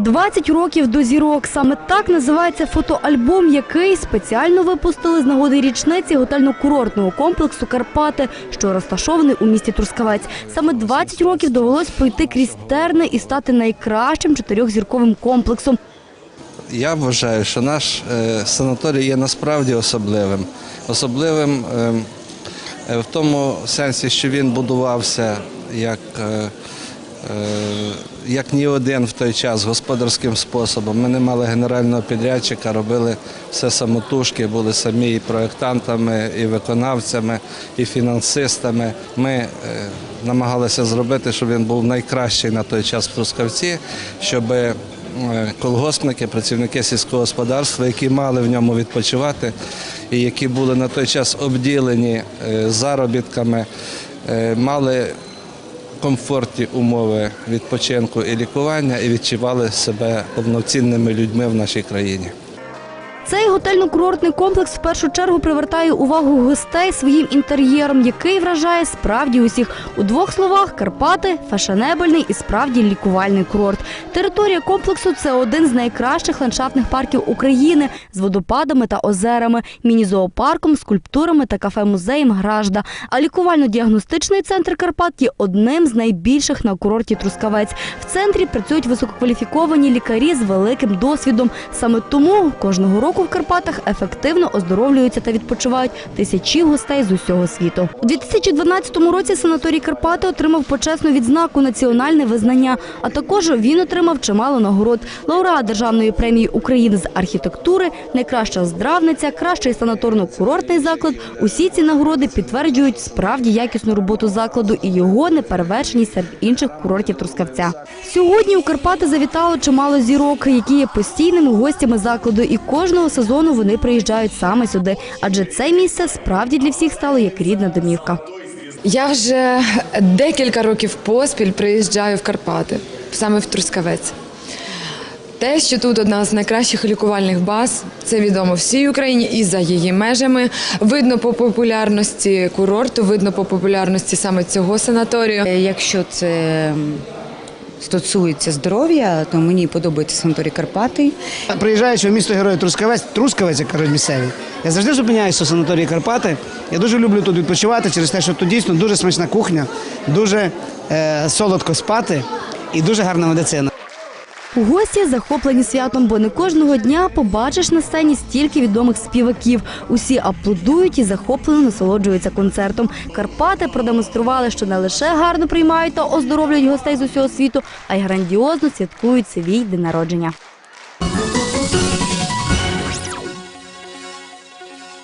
20 років до зірок. Саме так називається фотоальбом, який спеціально випустили з нагоди річниці готельно-курортного комплексу Карпати, що розташований у місті Трускавець. Саме 20 років довелось пройти крізь терни і стати найкращим чотирьохзірковим комплексом. Я вважаю, що наш е, санаторій є насправді особливим. Особливим е, е, в тому сенсі, що він будувався як, е, як ні один в той час господарським способом. Ми не мали генерального підрядчика, робили все самотужки, були самі і проєктантами, і виконавцями, і фінансистами. Ми е, намагалися зробити, щоб він був найкращий на той час в Трускавці, щоб е, колгоспники, працівники сільського господарства, які мали в ньому відпочивати і які були на той час обділені е, заробітками, е, мали комфортні умови відпочинку і лікування і відчували себе повноцінними людьми в нашій країні. Цей готельно-курортний комплекс в першу чергу привертає увагу гостей своїм інтер'єром, який вражає справді усіх. У двох словах Карпати фешенебельний і справді лікувальний курорт. Територія комплексу це один з найкращих ландшафтних парків України з водопадами та озерами, міні-зоопарком, скульптурами та кафе-музеєм Гражда. А лікувально-діагностичний центр Карпат є одним з найбільших на курорті Трускавець. В центрі працюють висококваліфіковані лікарі з великим досвідом. Саме тому кожного року в Карпатах ефективно оздоровлюються та відпочивають тисячі гостей з усього світу. У 2012 році санаторій Карпати отримав почесну відзнаку національне визнання. А також він отримав чимало нагород. Лауреат державної премії України з архітектури, найкраща здравниця, кращий санаторно-курортний заклад. Усі ці нагороди підтверджують справді якісну роботу закладу і його неперевершеність серед інших курортів Трускавця. Сьогодні у Карпати завітало чимало зірок, які є постійними гостями закладу, і кожного сезону вони приїжджають саме сюди, адже це місце справді для всіх стало як рідна домівка. Я вже декілька років поспіль приїжджаю в Карпати, саме в Трускавець. Те, що тут одна з найкращих лікувальних баз, це відомо всій Україні і за її межами. Видно по популярності курорту, видно по популярності саме цього санаторію. Е, Якщо це стосується здоров'я, то мені подобається санаторій Карпати. Приїжджаючи в місто Героя Трускавець, Трускавець, як кажуть місцеві, я завжди зупиняюся у санаторії Карпати. Я дуже люблю тут відпочивати через те, що тут дійсно дуже смачна кухня, дуже е, солодко спати і дуже гарна медицина. Гості захоплені святом, бо не кожного дня побачиш на сцені стільки відомих співаків. Усі аплодують і захоплено насолоджуються концертом. Карпати продемонстрували, що не лише гарно приймають та оздоровлюють гостей з усього світу, а й грандіозно святкують свій день народження.